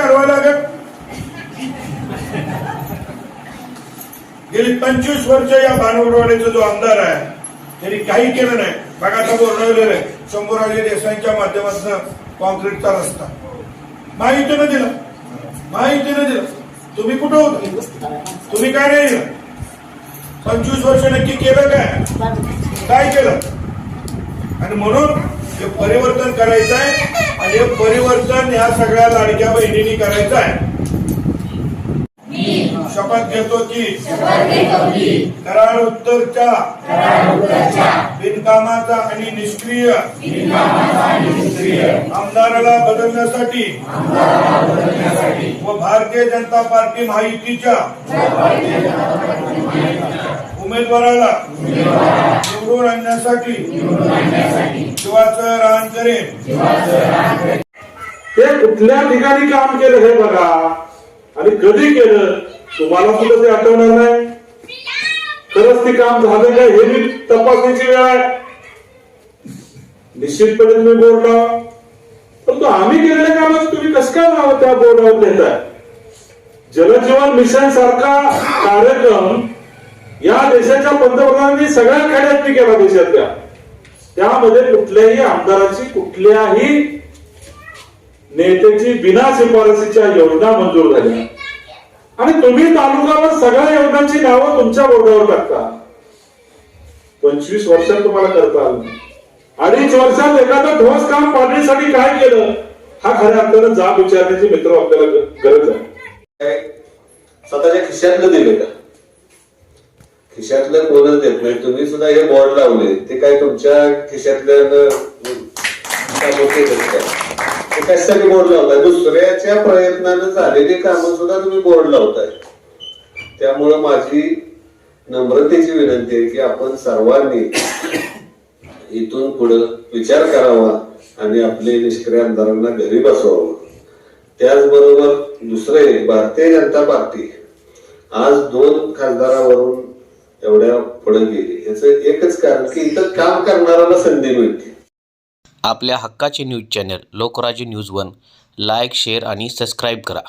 कुणाला घरी लागत गेली पंचवीस वर्ष या भानगडवाड्याचा जो आमदार आहे त्यांनी काही केलं नाही. बघा आता बोर्डवलेलं आहे. शंभूराजे देसाईंच्या माध्यमातून कॉन्क्रीटचा रस्ता. माहितीनं दिला. माहितीनं दिला. तुम्ही कुठं होता? तुम्ही काय नाही दिलं. पंचवीस वर्ष नक्की केलं काय? काय केलं? आणि म्हणून हे परिवर्तन करायचं आहे आणि हे परिवर्तन ह्या सगळ्या लाडक्या बहिणींनी करायचं आहे. शपथ घेतो की करार उत्तरच्या बिनकामाचा आणि निष्क्रिय आमदाराला बदलण्यासाठी व भारतीय जनता पार्टी महायुतीच्या उमेदवाराला निवडून आणण्यासाठी. रान करेन. ते कुठल्या ठिकाणी काम केलं हे बघा. आणि कधी केलं? तुम्हाला सुद्धा ते आठवणार नाही? खरंच ते काम झालं का हे मी तपासण्याची वेळ आहे. निश्चितपणे तुम्ही बोर्ड लावा परंतु आम्ही केलेल्या कामाचं तुम्ही कसं काय नाव त्या बोर्डावर देताय? जलजीवन मिशन सारखा कार्यक्रम या देशाच्या पंतप्रधानांनी सगळ्या खेड्यातनी केला देशातल्या. त्यामध्ये कुठल्याही आमदाराची कुठल्याही नेत्याची बिना शिफारसीच्या योजना मंजूर झाल्या आणि तुम्ही तालुकावर सगळ्या योजनांची नावं तुमच्या बोर्डावर टाकता. पंचवीस वर्षात तुम्हाला करता आलं अडीच वर्षात एखादं ठोस काम पाडण्यासाठी काय केलं? हा खऱ्या अर्थानं जाब विचारण्याची मित्र आपल्याला गरज आहे. काय स्वतःच्या खिशातलं दिले का? खिशातलं कोणच देत नाही. तुम्ही सुद्धा हे बॉर्ड लावले. ते काय तुमच्या खिशातल्या कशासाठी बोर्ड लावताय? दुसऱ्याच्या प्रयत्नानं झालेली कामं सुद्धा तुम्ही बोर्ड लावताय. त्यामुळं माझी नम्रतेची विनंती आहे की आपण सर्वांनी इथून पुढं विचार करावा आणि आपले निष्क्रिय आमदारांना घरी बसवावं. त्याचबरोबर दुसरे भारतीय जनता पार्टी. आज दोन खासदारावरून एवढ्या पुढे गेली. याचं एकच कारण की इथं काम करणाऱ्याला संधी मिळते. आपल्या हक्काचे news channel Lokrajya news one like share आणि सबस्क्राईब करा.